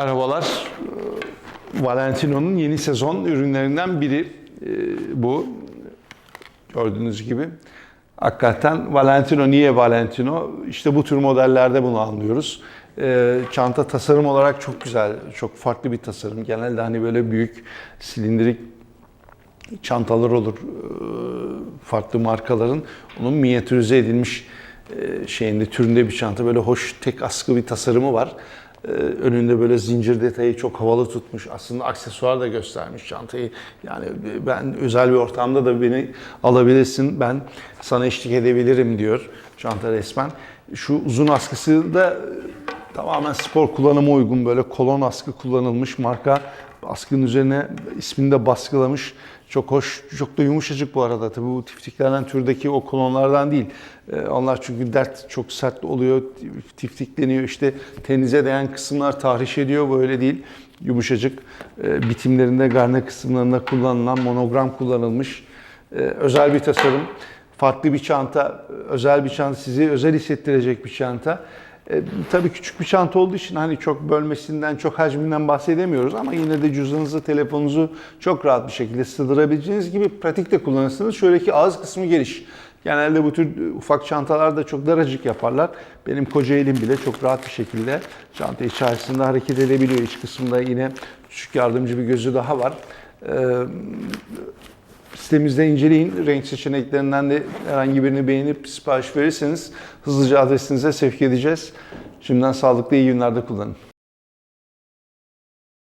Merhabalar. Valentino'nun yeni sezon ürünlerinden biri ee, bu. Gördüğünüz gibi. Hakikaten Valentino niye Valentino? İşte bu tür modellerde bunu anlıyoruz. Ee, Çanta tasarım olarak çok güzel, çok farklı bir tasarım. Genelde hani böyle büyük silindirik çantalar olur ee, farklı markaların. Onun minyatürize edilmiş e, şeyinde türünde bir çanta. Böyle hoş tek askı bir tasarımı var. Ee, Önünde böyle zincir detayı çok havalı tutmuş. Aslında aksesuar da göstermiş çantayı. Yani ben özel bir ortamda da beni alabilirsin. Ben sana eşlik edebilirim diyor çanta resmen. Şu uzun askısı da tamamen spor kullanıma uygun böyle kolon askı kullanılmış marka askının üzerine ismini de baskılamış. Çok hoş, çok da yumuşacık bu arada. Tabii bu tiftiklerden türdeki o kolonlardan değil. Ee, Onlar çünkü dert çok sert oluyor, tiftikleniyor. İşte tenize değen kısımlar tahriş ediyor. Böyle değil. Yumuşacık. Ee, Bitimlerinde garne kısımlarında kullanılan monogram kullanılmış. Ee, Özel bir tasarım. Farklı bir çanta, özel bir çanta, sizi özel hissettirecek bir çanta. E, tabii küçük bir çanta olduğu için hani çok bölmesinden, çok hacminden bahsedemiyoruz ama yine de cüzdanınızı, telefonunuzu çok rahat bir şekilde sığdırabileceğiniz gibi pratik de kullanırsınız. Şöyle ki ağız kısmı geniş. Genelde bu tür ufak çantalarda çok daracık yaparlar. Benim koca elim bile çok rahat bir şekilde çanta içerisinde hareket edebiliyor. İç kısmında yine küçük yardımcı bir gözü daha var. Ee, Sitemizde inceleyin. Renk seçeneklerinden de herhangi birini beğenip sipariş verirseniz hızlıca adresinize sevk edeceğiz. Şimdiden sağlıklı iyi günlerde kullanın.